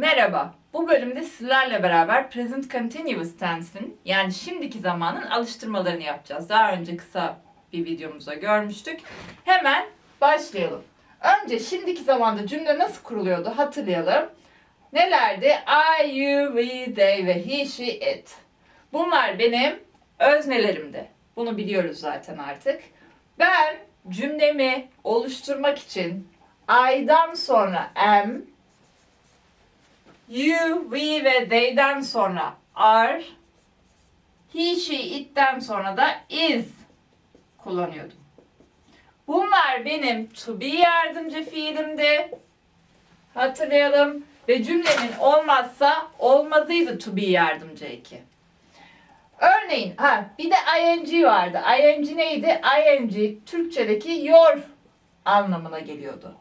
Merhaba. Bu bölümde sizlerle beraber present continuous tense'in yani şimdiki zamanın alıştırmalarını yapacağız. Daha önce kısa bir videomuzda görmüştük. Hemen başlayalım. Önce şimdiki zamanda cümle nasıl kuruluyordu hatırlayalım. Nelerdi? I, you, we, they ve he, she, it. Bunlar benim öznelerimdi. Bunu biliyoruz zaten artık. Ben cümlemi oluşturmak için I'dan sonra am, you, we ve they'den sonra are, he, she, it'ten sonra da is kullanıyordum. Bunlar benim to be yardımcı fiilimdi. Hatırlayalım. Ve cümlemin olmazsa olmazıydı to be yardımcı eki. Örneğin ha bir de ing vardı. ing neydi? ing Türkçedeki your anlamına geliyordu.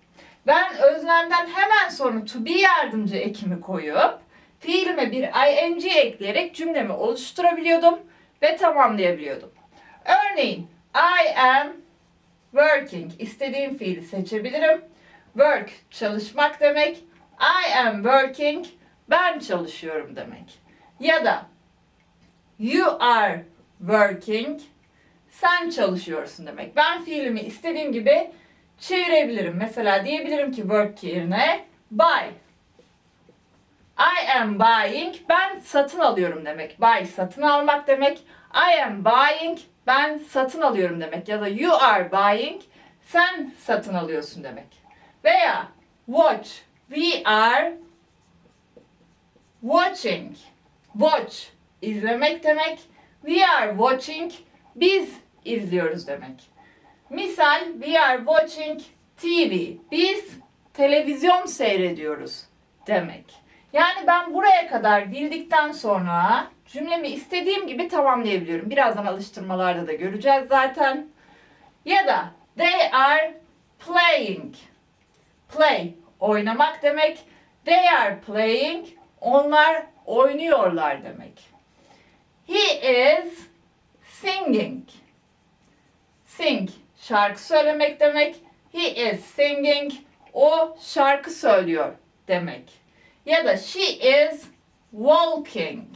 Ben özlemden hemen sonra to be yardımcı ekimi koyup fiilime bir ing ekleyerek cümlemi oluşturabiliyordum ve tamamlayabiliyordum. Örneğin I am working istediğim fiili seçebilirim. Work çalışmak demek. I am working ben çalışıyorum demek. Ya da You are working. Sen çalışıyorsun demek. Ben fiilimi istediğim gibi çevirebilirim. Mesela diyebilirim ki work yerine buy. I am buying. Ben satın alıyorum demek. Buy satın almak demek. I am buying. Ben satın alıyorum demek. Ya da you are buying. Sen satın alıyorsun demek. Veya watch. We are watching. Watch izlemek demek. We are watching. Biz izliyoruz demek. Misal we are watching TV. Biz televizyon seyrediyoruz demek. Yani ben buraya kadar bildikten sonra cümlemi istediğim gibi tamamlayabiliyorum. Birazdan alıştırmalarda da göreceğiz zaten. Ya da they are playing. Play oynamak demek. They are playing. Onlar oynuyorlar demek. He is singing. Sing şarkı söylemek demek. He is singing. O şarkı söylüyor demek. Ya da she is walking.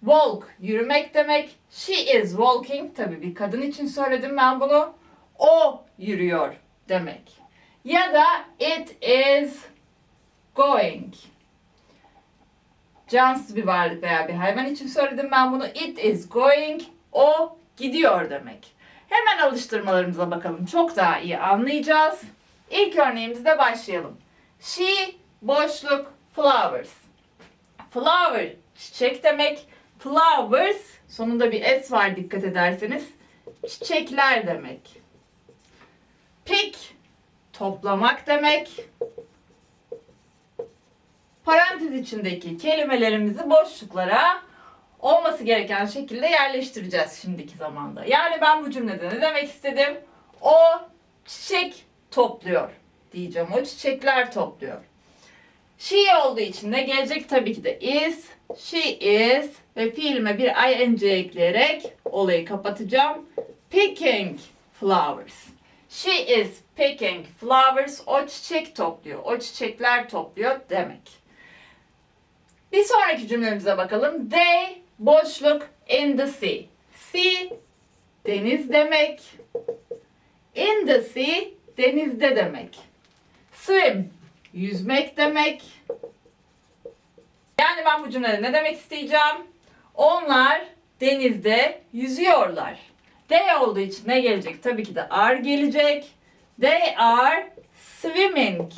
Walk yürümek demek. She is walking. Tabii bir kadın için söyledim ben bunu. O yürüyor demek. Ya da it is going. Cansız bir varlık veya bir hayvan için söyledim ben bunu. It is going. O gidiyor demek. Hemen alıştırmalarımıza bakalım. Çok daha iyi anlayacağız. İlk örneğimizde başlayalım. She boşluk flowers. Flower çiçek demek. Flowers sonunda bir s var dikkat ederseniz. Çiçekler demek. Pick toplamak demek. Parantez içindeki kelimelerimizi boşluklara olması gereken şekilde yerleştireceğiz şimdiki zamanda. Yani ben bu cümlede ne demek istedim? O çiçek topluyor diyeceğim. O çiçekler topluyor. She olduğu için de gelecek tabii ki de is. She is ve fiilime bir ing ekleyerek olayı kapatacağım. Picking flowers. She is picking flowers. O çiçek topluyor. O çiçekler topluyor demek. Bir sonraki cümlemize bakalım. They boşluk in the sea. Sea deniz demek. In the sea denizde demek. Swim yüzmek demek. Yani ben bu cümlede ne demek isteyeceğim? Onlar denizde yüzüyorlar. They olduğu için ne gelecek? Tabii ki de are gelecek. They are swimming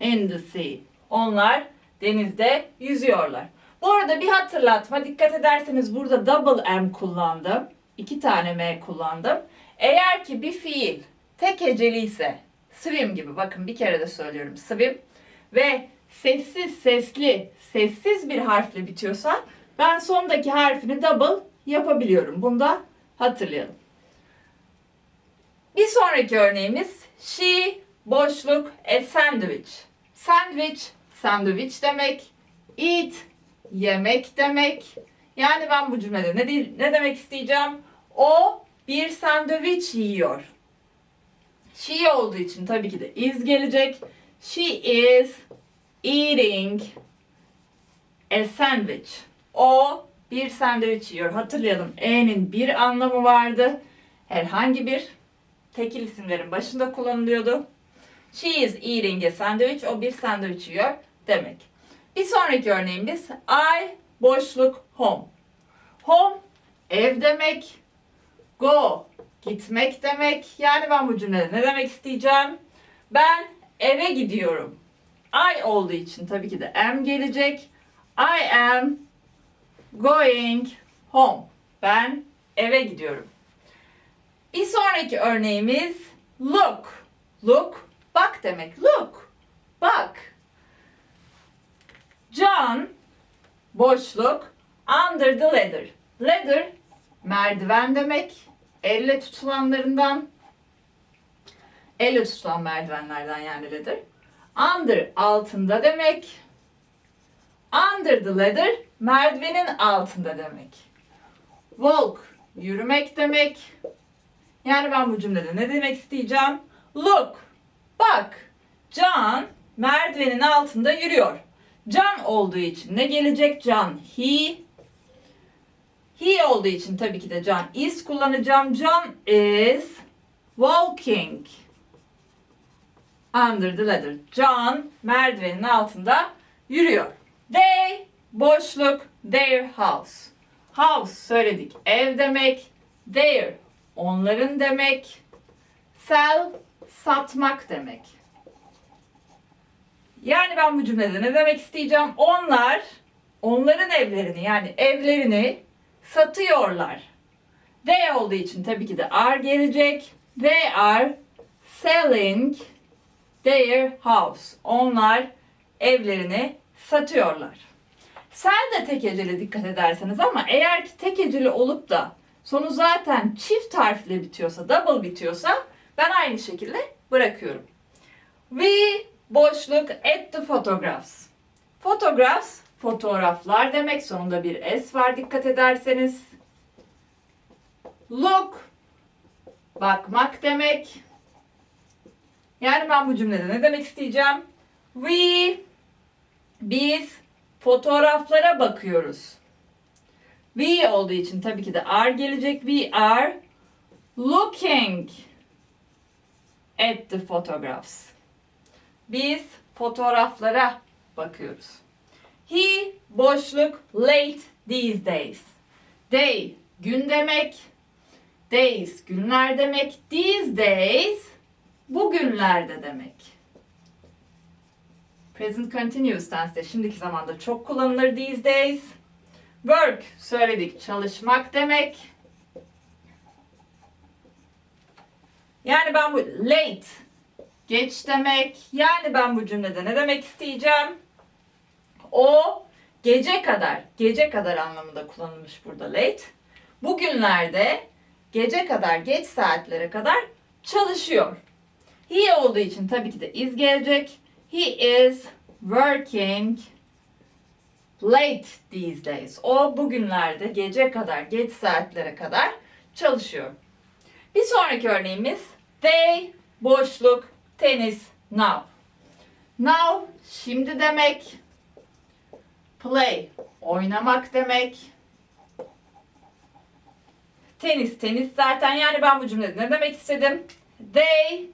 in the sea. Onlar denizde yüzüyorlar. Bu arada bir hatırlatma. Dikkat ederseniz burada double M kullandım. İki tane M kullandım. Eğer ki bir fiil tek heceli ise swim gibi bakın bir kere de söylüyorum swim ve sessiz sesli sessiz bir harfle bitiyorsa ben sondaki harfini double yapabiliyorum. Bunu da hatırlayalım. Bir sonraki örneğimiz she boşluk a sandwich. Sandwich sandviç demek. Eat yemek demek. Yani ben bu cümlede ne, de- ne demek isteyeceğim? O bir sandviç yiyor. She olduğu için tabii ki de is gelecek. She is eating a sandwich. O bir sandviç yiyor. Hatırlayalım. E'nin bir anlamı vardı. Herhangi bir tekil isimlerin başında kullanılıyordu. She is eating a sandwich. O bir sandviç yiyor demek. Bir sonraki örneğimiz I boşluk home. Home ev demek. Go gitmek demek. Yani ben bu cümlede ne demek isteyeceğim? Ben eve gidiyorum. I olduğu için tabii ki de am gelecek. I am going home. Ben eve gidiyorum. Bir sonraki örneğimiz look. Look, bak demek. Look, bak. John, boşluk, under the ladder. Ladder, merdiven demek. Elle tutulanlarından, elle tutulan merdivenlerden yani ladder. Under, altında demek. Under the ladder, merdivenin altında demek. Walk, yürümek demek. Yani ben bu cümlede ne demek isteyeceğim? Look, bak. John merdivenin altında yürüyor. John olduğu için ne gelecek? John, he. He olduğu için tabii ki de John is kullanacağım. John is walking under the ladder. John merdivenin altında yürüyor. They boşluk their house. House söyledik. Ev demek. Their onların demek. Sell satmak demek. Yani ben bu cümlede ne demek isteyeceğim? Onlar onların evlerini yani evlerini satıyorlar. They olduğu için tabii ki de are gelecek. They are selling their house. Onlar evlerini satıyorlar. Sel de tek heceli dikkat ederseniz ama eğer ki tek heceli olup da sonu zaten çift harfle bitiyorsa, double bitiyorsa ben aynı şekilde bırakıyorum. We boşluk at the photographs. Photographs, fotoğraflar demek. Sonunda bir S var dikkat ederseniz. Look, bakmak demek. Yani ben bu cümlede ne demek isteyeceğim? We, biz fotoğraflara bakıyoruz. We olduğu için tabii ki de are gelecek. We are looking at the photographs. Biz fotoğraflara bakıyoruz. He boşluk late these days. Day gün demek. Days günler demek. These days bugünlerde demek. Present continuous tense'de şimdiki zamanda çok kullanılır these days. Work söyledik çalışmak demek. Yani ben bu late geç demek. Yani ben bu cümlede ne demek isteyeceğim? O gece kadar, gece kadar anlamında kullanılmış burada late. Bugünlerde gece kadar, geç saatlere kadar çalışıyor. He olduğu için tabii ki de is gelecek. He is working late these days. O bugünlerde gece kadar, geç saatlere kadar çalışıyor. Bir sonraki örneğimiz they boşluk tenis now. Now şimdi demek. Play oynamak demek. Tenis tenis zaten yani ben bu cümlede ne demek istedim? They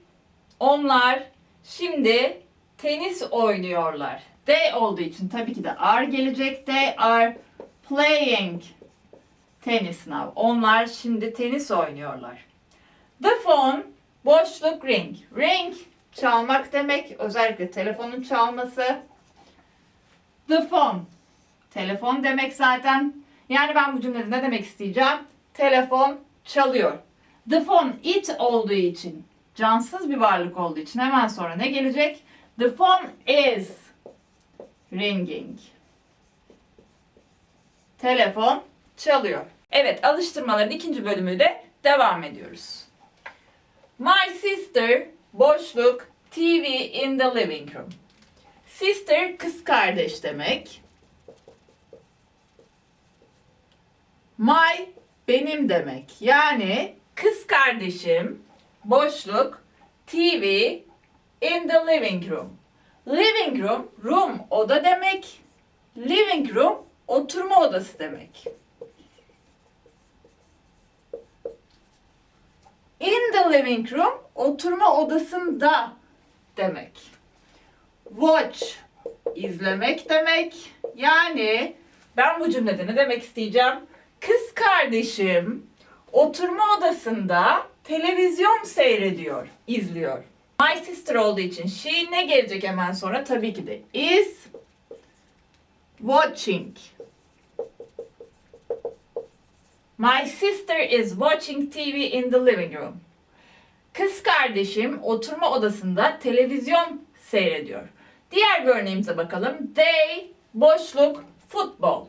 onlar şimdi tenis oynuyorlar. They olduğu için tabii ki de are gelecek. They are playing tennis now. Onlar şimdi tenis oynuyorlar. The phone boşluk ring. Ring çalmak demek. Özellikle telefonun çalması. The phone telefon demek zaten. Yani ben bu cümlede ne demek isteyeceğim? Telefon çalıyor. The phone it olduğu için cansız bir varlık olduğu için hemen sonra ne gelecek? The phone is ringing. Telefon çalıyor. Evet, alıştırmaların ikinci bölümüyle devam ediyoruz. My sister boşluk TV in the living room. Sister kız kardeş demek. My benim demek. Yani kız kardeşim boşluk TV in the living room. Living room, room oda demek. Living room oturma odası demek. In the living room oturma odasında demek. Watch izlemek demek. Yani ben bu cümlede ne demek isteyeceğim? Kız kardeşim oturma odasında televizyon seyrediyor, izliyor. My sister olduğu için she ne gelecek hemen sonra? Tabii ki de is watching. My sister is watching TV in the living room. Kız kardeşim oturma odasında televizyon seyrediyor. Diğer bir örneğimize bakalım. They boşluk futbol.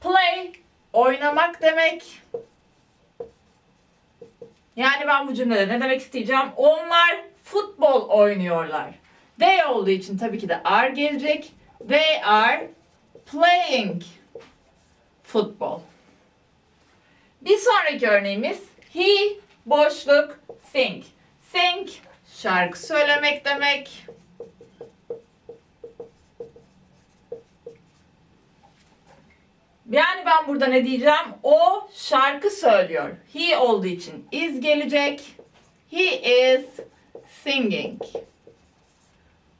Play oynamak demek. Yani ben bu cümlede ne demek isteyeceğim? Onlar futbol oynuyorlar. They olduğu için tabii ki de are gelecek. They are playing football. Bir sonraki örneğimiz he boşluk sing. Sing şarkı söylemek demek. Yani ben burada ne diyeceğim? O şarkı söylüyor. He olduğu için is gelecek. He is singing.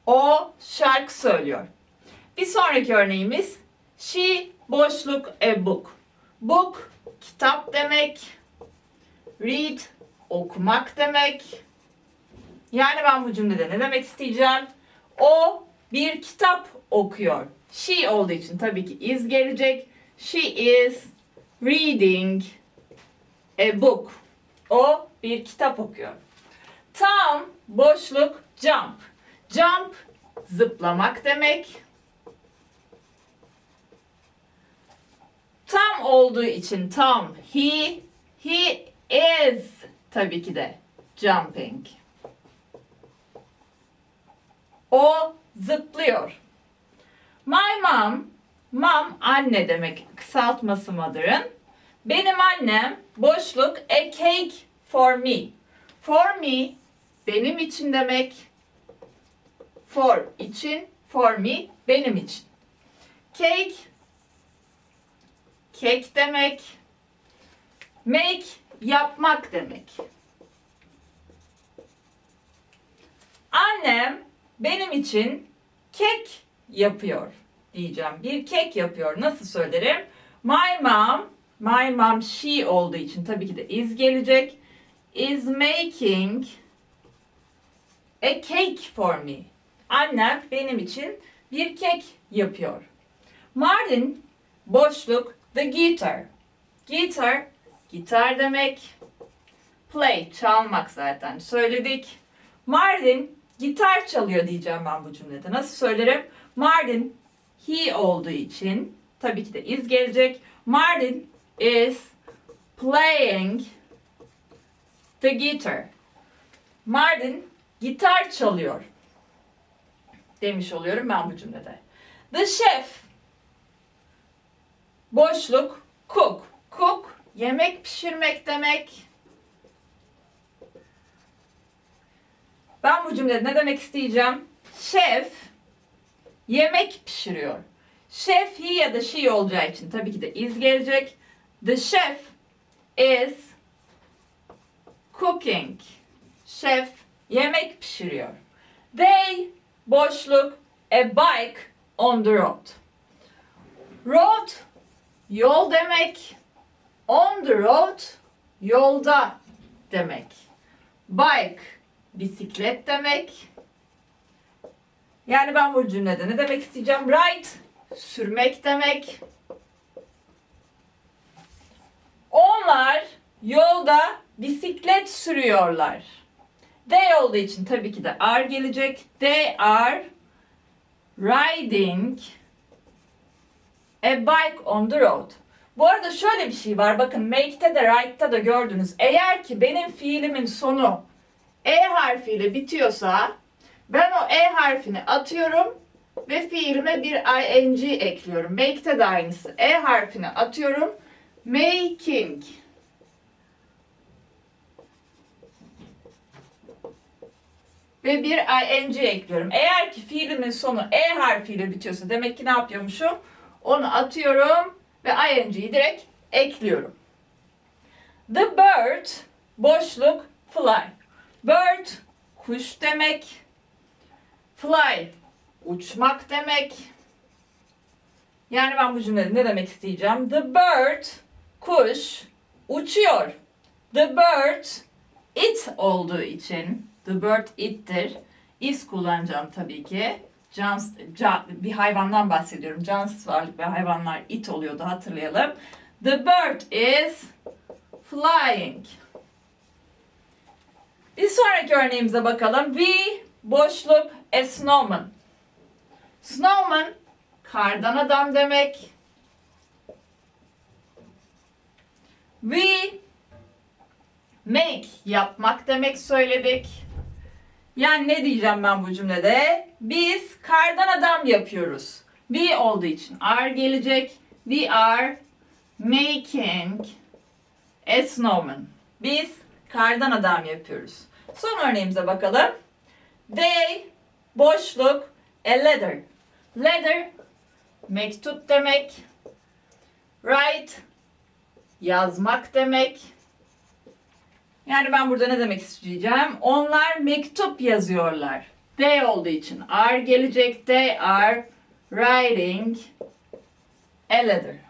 O şarkı söylüyor. Bir sonraki örneğimiz she boşluk a book. Book kitap demek. Read okumak demek. Yani ben bu cümlede ne demek isteyeceğim? O bir kitap okuyor. She olduğu için tabii ki is gelecek. She is reading a book. O bir kitap okuyor. Tam boşluk jump. Jump zıplamak demek. Tam olduğu için tam he he is tabii ki de jumping. O zıplıyor. My mom, mom anne demek kısaltması mother'ın. Benim annem boşluk a cake for me. For me benim için demek. For için, for me benim için. Cake kek demek. Make yapmak demek. Annem benim için kek yapıyor diyeceğim. Bir kek yapıyor. Nasıl söylerim? My mom, my mom she olduğu için tabii ki de is gelecek. Is making a cake for me. Annem benim için bir kek yapıyor. Martin boşluk the guitar. Guitar gitar demek. Play çalmak zaten söyledik. Martin gitar çalıyor diyeceğim ben bu cümlede. Nasıl söylerim? Martin he olduğu için tabii ki de is gelecek. Martin is playing the guitar. Martin gitar çalıyor demiş oluyorum ben bu cümlede. The chef boşluk cook. Cook yemek pişirmek demek. Ben bu cümlede ne demek isteyeceğim? Şef yemek pişiriyor. Şef he ya da she olacağı için tabii ki de is gelecek. The chef is cooking. Şef yemek pişiriyor. They boşluk a bike on the road. Road yol demek. On the road yolda demek. Bike bisiklet demek. Yani ben bu cümlede ne demek isteyeceğim? Ride sürmek demek. Onlar yolda bisiklet sürüyorlar. They olduğu için tabii ki de are gelecek. They are riding a bike on the road. Bu arada şöyle bir şey var. Bakın make'te de write'ta da gördünüz. Eğer ki benim fiilimin sonu e harfiyle bitiyorsa ben o e harfini atıyorum ve fiilime bir ing ekliyorum. Make'te de aynısı. E harfini atıyorum. Making. ve bir ing ekliyorum. Eğer ki fiilimin sonu e harfiyle bitiyorsa demek ki ne yapıyormuşum? Onu atıyorum ve ing'yi direkt ekliyorum. The bird boşluk fly. Bird kuş demek. Fly uçmak demek. Yani ben bu cümlede ne demek isteyeceğim? The bird kuş uçuyor. The bird it olduğu için the bird it'tir. Is kullanacağım tabii ki. Cans, can, bir hayvandan bahsediyorum. Cansız varlık ve hayvanlar it oluyordu hatırlayalım. The bird is flying. Bir sonraki örneğimize bakalım. We boşluk a snowman. Snowman kardan adam demek. We make yapmak demek söyledik. Yani ne diyeceğim ben bu cümlede? Biz kardan adam yapıyoruz. We olduğu için are gelecek. We are making a snowman. Biz kardan adam yapıyoruz. Son örneğimize bakalım. They boşluk a letter. Letter mektup demek. Write yazmak demek. Yani ben burada ne demek isteyeceğim? Onlar mektup yazıyorlar. They olduğu için are gelecek. They are writing a letter.